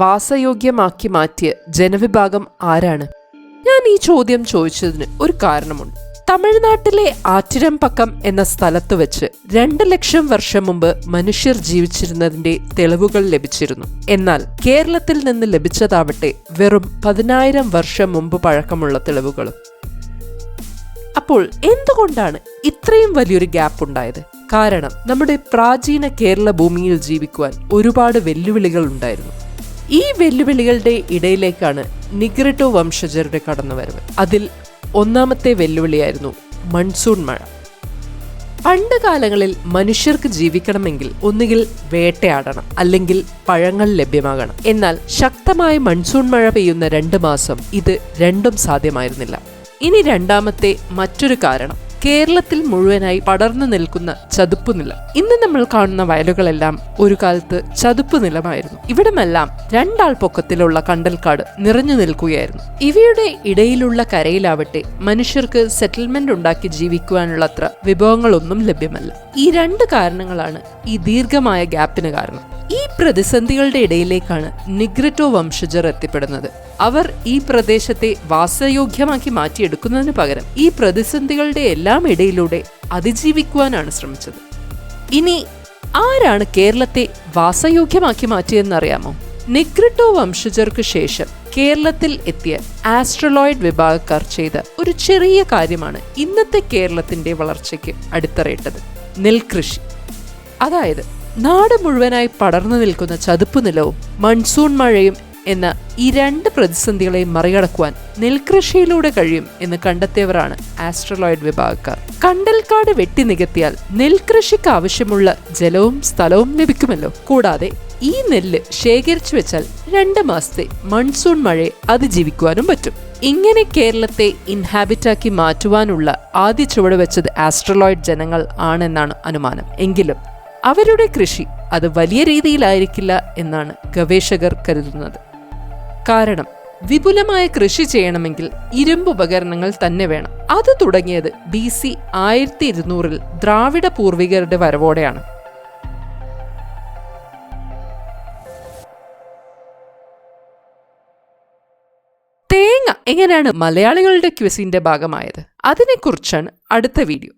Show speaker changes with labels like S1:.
S1: വാസയോഗ്യമാക്കി മാറ്റിയ ജനവിഭാഗം ആരാണ്? ഞാൻ ഈ ചോദ്യം ചോദിച്ചതിന് ഒരു കാരണമുണ്ട്. തമിഴ്നാട്ടിലെ ആറ്റിരമ്പക്കം എന്ന സ്ഥലത്ത് വെച്ച് രണ്ട് ലക്ഷം വർഷം മുമ്പ് മനുഷ്യർ ജീവിച്ചിരുന്നതിന്റെ തെളിവുകൾ ലഭിച്ചിരുന്നു. എന്നാൽ കേരളത്തിൽ നിന്ന് ലഭിച്ചതാവട്ടെ വെറും പതിനായിരം വർഷം മുമ്പ് പഴക്കമുള്ള തെളിവുകളും. അപ്പോൾ എന്തുകൊണ്ടാണ് ഇത്രയും വലിയൊരു ഗ്യാപ്പ് ഉണ്ടായത്? കാരണം നമ്മുടെ പ്രാചീന കേരള ഭൂമിയിൽ ജീവിക്കുവാൻ ഒരുപാട് വെല്ലുവിളികൾ ഉണ്ടായിരുന്നു. ഈ വെല്ലുവിളികളുടെ ഇടയിലേക്കാണ് നിഗ്രട്ടോ വംശജരുടെ കടന്നുവരവ്. അതിൽ ഒന്നാമത്തെ വെല്ലുവിളിയായിരുന്നു മൺസൂൺ മഴ. പണ്ട് കാലങ്ങളിൽ മനുഷ്യർക്ക് ജീവിക്കണമെങ്കിൽ ഒന്നുകിൽ വേട്ടയാടണം അല്ലെങ്കിൽ പഴങ്ങൾ ലഭ്യമാകണം. എന്നാൽ ശക്തമായ മൺസൂൺ മഴ പെയ്യുന്ന രണ്ട് മാസം ഇത് രണ്ടും സാധ്യമായിരുന്നില്ല. ഇനി രണ്ടാമത്തെ മറ്റൊരു കാരണം കേരളത്തിൽ മുഴുവനായി പടർന്നു നിൽക്കുന്ന ചതുപ്പ് നിലം. ഇന്ന് നമ്മൾ കാണുന്ന വയലുകളെല്ലാം ഒരു കാലത്ത് ചതുപ്പ് നിലമായിരുന്നു. ഇവിടമെല്ലാം രണ്ടാൾ പൊക്കത്തിലുള്ള കണ്ടൽക്കാട് നിറഞ്ഞു നിൽക്കുകയായിരുന്നു. ഇവയുടെ ഇടയിലുള്ള കരയിലാവട്ടെ മനുഷ്യർക്ക് സെറ്റിൽമെന്റ് ഉണ്ടാക്കി ജീവിക്കുവാനുള്ള അത്ര വിഭവങ്ങളൊന്നും ലഭ്യമല്ല. ഈ രണ്ട് കാരണങ്ങളാണ് ഈ ദീർഘമായ ഗ്യാപ്പിന് കാരണം. ഈ പ്രതിസന്ധികളുടെ ഇടയിലേക്കാണ് നിഗ്രറ്റോ വംശജർ എത്തിപ്പെടുന്നത്. അവർ ഈ പ്രദേശത്തെ വാസയോഗ്യമാക്കി മാറ്റിയെടുക്കുന്നതിന് പകരം ഈ പ്രതിസന്ധികളുടെ എല്ലാം ഇടയിലൂടെ അതിജീവിക്കുവാനാണ് ശ്രമിച്ചത്. ഇനി ആരാണ് കേരളത്തെ വാസയോഗ്യമാക്കി മാറ്റിയെന്നറിയാമോ? നിഗ്രറ്റോ വംശജർക്ക് ശേഷം കേരളത്തിൽ എത്തിയ ആസ്ട്രലോയിഡ് വിഭാഗക്കാർ ചെയ്ത ഒരു ചെറിയ കാര്യമാണ് ഇന്നത്തെ കേരളത്തിന്റെ വളർച്ചയ്ക്ക് അടിത്തറയിട്ടത്. നെൽകൃഷി. അതായത് നാട് മുഴുവനായി പടർന്നു നിൽക്കുന്ന ചതുപ്പ് നിലവും മൺസൂൺ മഴയും എന്ന ഈ രണ്ട് പ്രതിസന്ധികളെയും മറികടക്കുവാൻ നെൽകൃഷിയിലൂടെ കഴിയും എന്ന് കണ്ടെത്തിയവരാണ് ആസ്ട്രലോയിഡ് വിഭാഗക്കാർ. കണ്ടൽക്കാട് വെട്ടി നികത്തിയാൽ നെൽകൃഷിക്ക് ആവശ്യമുള്ള ജലവും സ്ഥലവും ലഭിക്കുമല്ലോ. കൂടാതെ ഈ നെല്ല് ശേഖരിച്ചു വെച്ചാൽ രണ്ട് മാസത്തെ മൺസൂൺ മഴയെ അതിജീവിക്കുവാനും പറ്റും. ഇങ്ങനെ കേരളത്തെ ഇൻഹാബിറ്റാക്കി മാറ്റുവാനുള്ള ആദ്യ ചുവട് വെച്ചത് ആസ്ട്രലോയിഡ് ജനങ്ങൾ ആണെന്നാണ് അനുമാനം. എങ്കിലും അവരുടെ കൃഷി അത് വലിയ രീതിയിലായിരിക്കില്ല എന്നാണ് ഗവേഷകർ കരുതുന്നത്. കാരണം വിപുലമായ കൃഷി ചെയ്യണമെങ്കിൽ ഇരുമ്പ് ഉപകരണങ്ങൾ തന്നെ വേണം. അത് തുടങ്ങിയത് ബി സി ആയിരത്തി ഇരുന്നൂറിൽ ദ്രാവിഡ പൂർവികരുടെ വരവോടെയാണ്. തേങ്ങ എങ്ങനെയാണ് മലയാളികളുടെ ക്വിസിന്റെ ഭാഗമായത്? അതിനെക്കുറിച്ചാണ് അടുത്ത വീഡിയോ.